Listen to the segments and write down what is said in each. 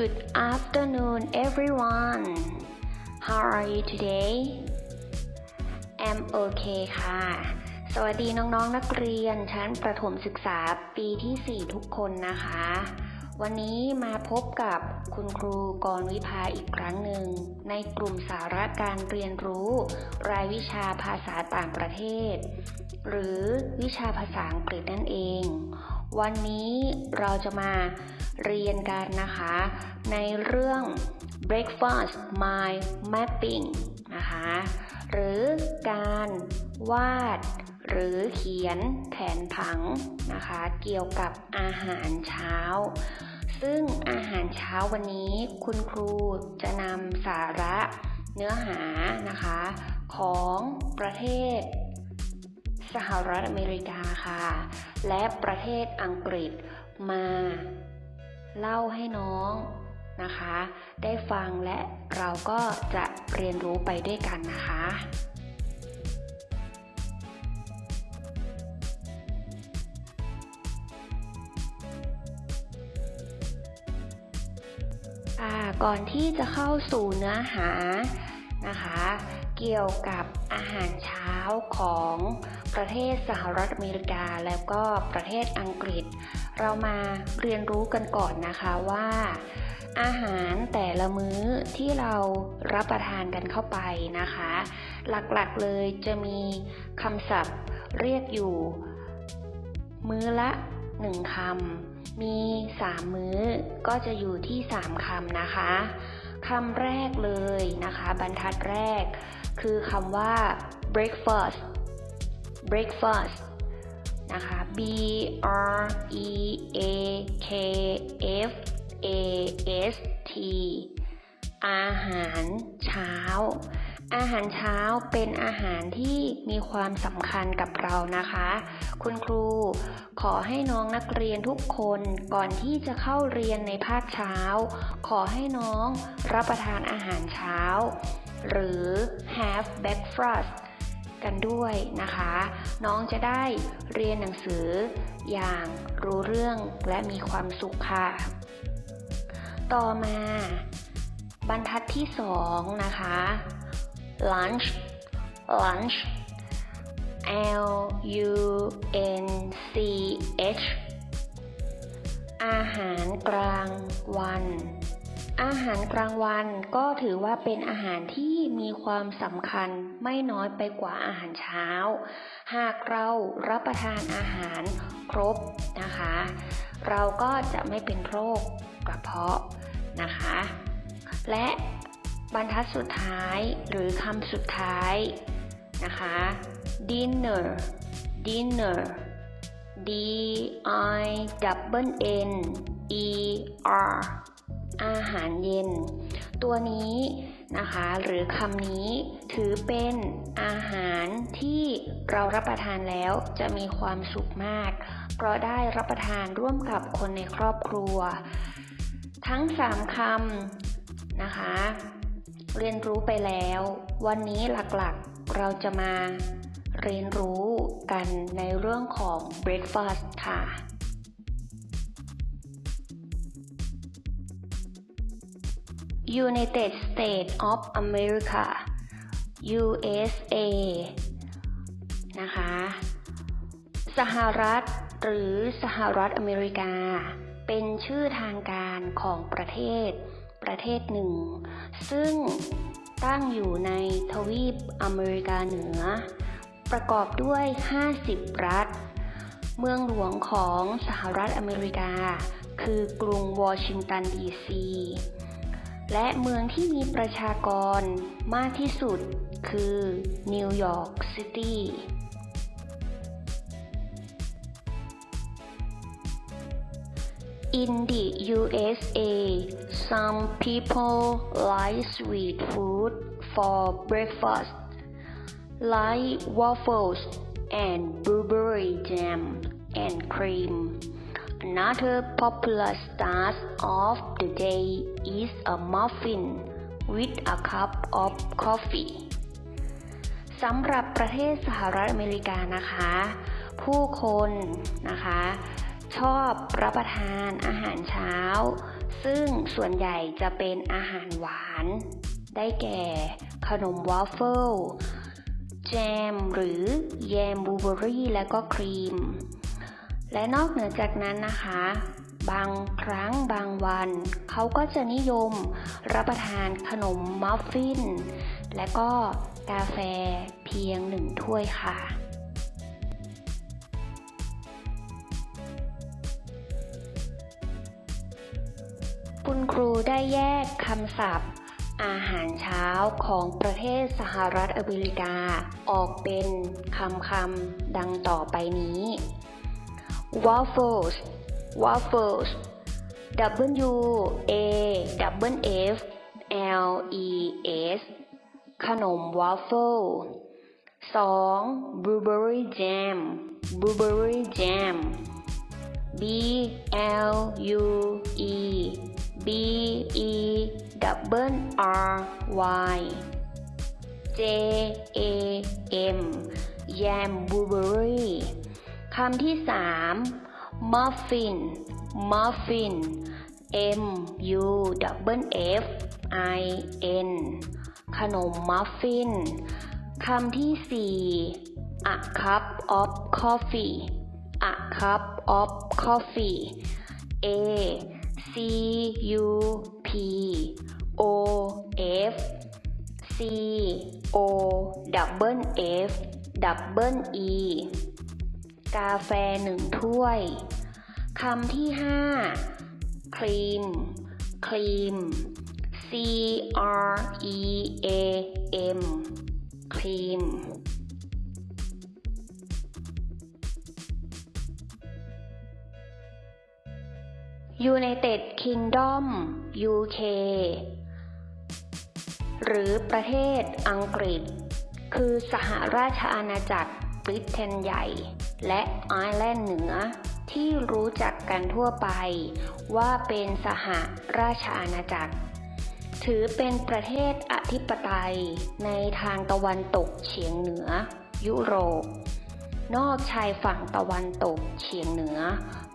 Good afternoon, everyone. How are you today? I'm okay ค่ะ สวัสดีน้องๆนักเรียนชั้นประถมศึกษาปีที่ 4 ทุกคนนะคะ วันนี้มาพบกับคุณครูกรวิภาอีกครั้งหนึ่ง ในกลุ่มสาระการเรียนรู้ รายวิชาภาษาต่างประเทศ หรือวิชาภาษาอังกฤษนั่นเอง วันนี้เราจะมา เรียนกันนะคะ ในเรื่อง breakfast mind mapping นะคะ หรือการวาด หรือเขียนแผนผังนะคะ เกี่ยวกับอาหารเช้า ซึ่งอาหารเช้าวันนี้คุณครูจะนำสาระเนื้อหานะคะ ของประเทศ สหรัฐอเมริกาค่ะ และประเทศอังกฤษมา เล่าให้น้องนะคะ ได้ฟังและเราก็จะเรียนรู้ไปด้วยกันนะคะก่อนที่จะเข้าสู่เนื้อหานะคะ เกี่ยวกับอาหารเช้าของประเทศสหรัฐอเมริกา แล้วก็ประเทศอังกฤษ เรามาเรียนรู้กันก่อนนะคะว่า อาหารแต่ละมื้อที่เรารับประทานกันเข้าไปนะคะ หลักๆเลยจะมีคำศัพท์เรียกอยู่ มื้อละหนึ่งคำมีสามมื้อก็จะอยู่ที่สามคำนะคะคำแรกเลยนะคะ บรรทัดแรก คือคำว่า breakfast breakfast นะคะ b r e a k f a s t อาหารเช้า อาหารเช้าเป็นอาหารที่มีความสำคัญกับเรานะคะ คุณครูขอให้น้องนักเรียนทุกคนก่อนที่จะเข้าเรียนในภาคเช้า ขอให้น้องรับประทานอาหารเช้า หรือ have breakfast กันด้วยนะคะ น้องจะได้เรียนหนังสืออย่างรู้เรื่องและมีความสุขค่ะ ต่อมา บรรทัดที่สองนะคะ lunch lunch L U N C H อาหารกลางวัน อาหารกลางวันก็ถือว่าเป็นอาหารที่มีความสำคัญไม่น้อยไปกว่าอาหารเช้า หากเรารับประทานอาหารครบนะคะ เราก็จะไม่เป็นโรคกระเพาะนะคะ และบรรทัดสุดท้ายหรือคำสุดท้ายนะคะ dinner dinner d i double n e r อาหารเย็น ตัวนี้นะคะหรือคำนี้ถือเป็นอาหารที่เรารับประทานแล้วจะมีความสุขมาก เพราะได้รับประทานร่วมกับคนในครอบครัว ทั้ง 3คำนะคะ เรียนรู้ไปแล้ว วันนี้หลักๆเราจะมาเรียนรู้กันในเรื่องของ breakfast ค่ะ United States of America USA นะคะ สหรัฐหรือสหรัฐอเมริกา เป็นชื่อทางการของประเทศ ประเทศหนึ่ง ซึ่งตั้งอยู่ในทวีปอเมริกาเหนือ ประกอบด้วย 50 รัฐ เมืองหลวงของสหรัฐอเมริกา คือกรุงวอชิงตันดีซี และเมืองที่มีประชากรมากที่สุดคือนิวยอร์กซิตี้ In the USA, some people like sweet food for breakfast, like waffles and blueberry jam and cream. Another popular start of the day is a muffin with a cup of coffee. สำหรับประเทศสหรัฐอเมริกานะคะ ผู้คนนะคะ ชอบรับประทานอาหารเช้า ซึ่งส่วนใหญ่จะเป็นอาหารหวาน ได้แก่ขนมวาฟเฟิลแจมหรือแยมบูเบอรี่และก็ครีม และนอกเหนือจากนั้นนะคะ บางครั้งบางวัน เขาก็จะนิยมรับประทานขนมมัฟฟิน และก็กาแฟเพียงหนึ่งถ้วยค่ะคุณครูได้แยกคำศัพท์ อาหารเช้าของประเทศสหรัฐอเมริกา ออกเป็นคำคำดังต่อไปนี้ waffles waffles W A W F L E S ขนมวาฟเฟิล 2. blueberry jam blueberry jam B L U E B E double R Y J A M yam blueberry คำที่สาม muffin muffin M U W F I N ขนมมัฟฟินคำที่สี่ a cup of coffee a cup of coffee A C U P O F C O double F double E กาแฟหนึ่งถ้วยคำที่ห้าครีม ครีม C R E A M ครีม United Kingdom UK หรือประเทศอังกฤษ คือสหราชอาณาจักรบริเตนใหญ่ และไอร์แลนด์เหนือ ที่รู้จักกันทั่วไป ว่าเป็นสหราชอาณาจักร ถือเป็นประเทศอธิปไตยในทางตะวันตกเฉียงเหนือ ยุโรป นอกชายฝั่งตะวันตกเฉียงเหนือ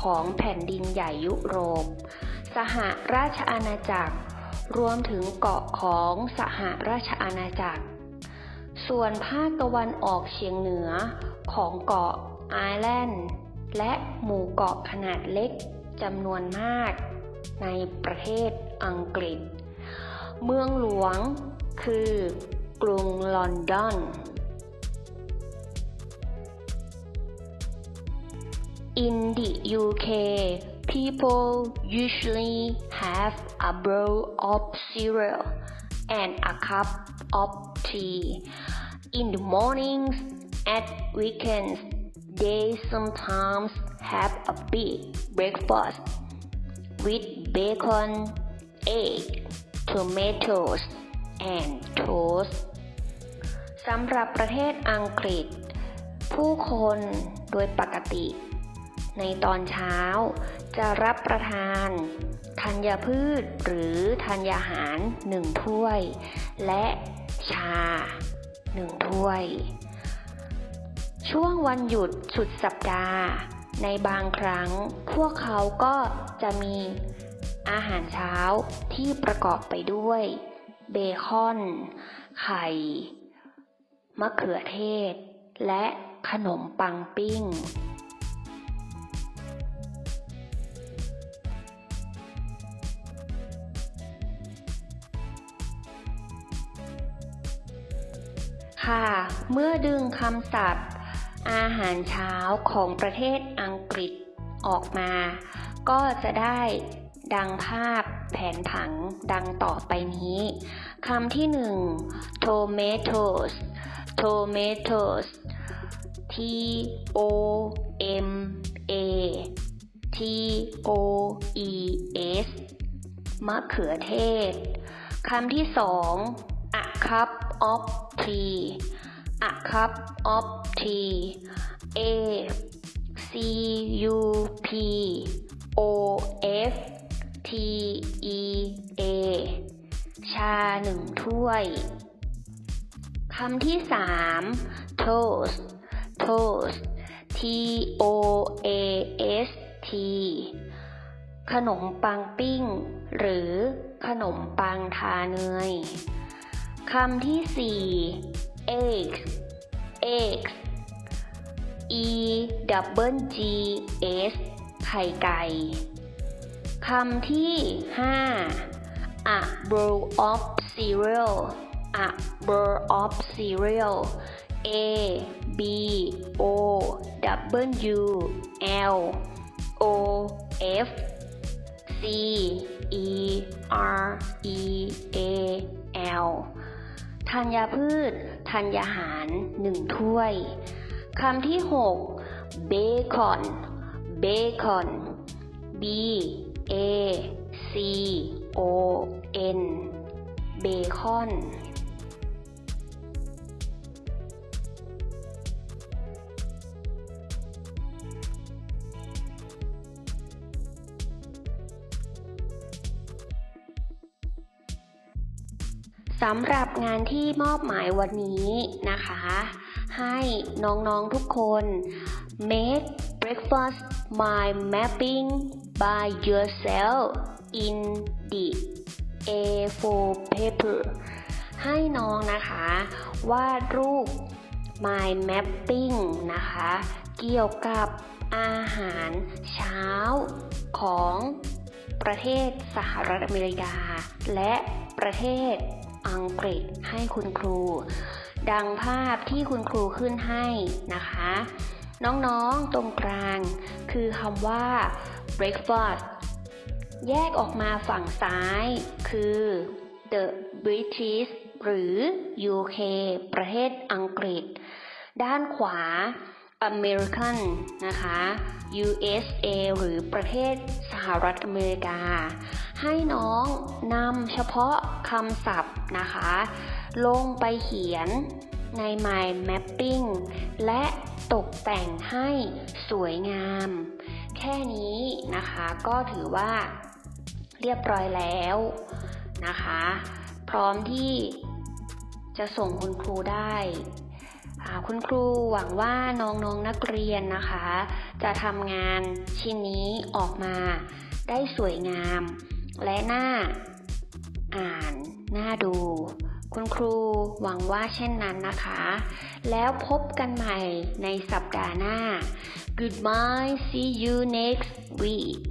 ของแผ่นดินใหญ่ยุโรป สหราชอาณาจักร รวมถึงเกาะของสหราชอาณาจักร ส่วนภาคตะวันออกเฉียงเหนือของเกาะ ไอแลนด์และหมู่เกาะขนาดเล็กจำนวนมากในประเทศอังกฤษ เมืองหลวงคือกรุงลอนดอน In the UK, people usually have a bowl of cereal and a cup of tea. In the mornings, at weekends, they sometimes have a big breakfast with bacon, egg, tomatoes, and toast. สำหรับประเทศอังกฤษ ผู้คนโดยปกติ ในตอนเช้าจะรับประทานธัญพืชหรือธัญญาหารหนึ่งถ้วย และชาหนึ่งถ้วย ช่วงวันหยุด สุดสัปดาห์ ในบางครั้ง พวกเขาก็จะมีอาหารเช้าที่ประกอบไปด้วย เบคอน ไข่ มะเขือเทศ และขนมปังปิ้งค่ะ เมื่อดึงคำศัพท์ อาหารเช้าของประเทศอังกฤษออกมา ก็จะได้ดังภาพแผนผังดังต่อไปนี้คำที่หนึ่ง tomatoes tomatoes T O M A T O E S มะเขือเทศคำที่สอง a cup of tea a cup of tea A C U P O F T E A ชาหนึ่งถ้วย คำที่สาม toast toast T O A S T ขนมปังปิ้ง หรือขนมปังทาเนย คำที่สี่ eggs eggs e double g s ไข่ไก่คำที่ 5 a bowl of cereal a bowl of cereal a b o w l o f c e r e a l ธัญพืช ธัญหารหนึ่งถ้วย คำที่ 6 เบคอน เบคอน b a c o n เบคอน สำหรับงานที่มอบหมายวันนี้นะคะ ให้น้องๆทุกคน make breakfast mind mapping by yourself in the A4 paper ให้น้องนะคะวาดรูป mind mapping นะคะ เกี่ยวกับอาหารเช้าของประเทศสหรัฐอเมริกา และประเทศ อังกฤษให้คุณครู ดังภาพที่คุณครูขึ้นให้นะคะ น้องๆตรงกลาง คือคำว่า breakfast แยกออกมาฝั่งซ้ายคือ the British หรือ UK ประเทศอังกฤษ ด้านขวา American นะคะ USA หรือประเทศสหรัฐอเมริกา ให้น้องนำเฉพาะคำศัพท์นะคะ ลงไปเขียนใน Mind Mapping และตกแต่งให้สวยงาม แค่นี้นะคะก็ถือว่าเรียบร้อยแล้วนะคะ พร้อมที่จะส่งคุณครูได้อ่าคุณครูหวังว่าน้องๆนนักเรียนนะคะ จะทำงานชิ้นนี้ออกมาได้สวยงาม และหน้า อ่านหน้าดู คุณครูหวังว่าเช่นนั้นนะคะ แล้วพบกันใหม่ในสัปดาห์หน้า Goodbye see you next week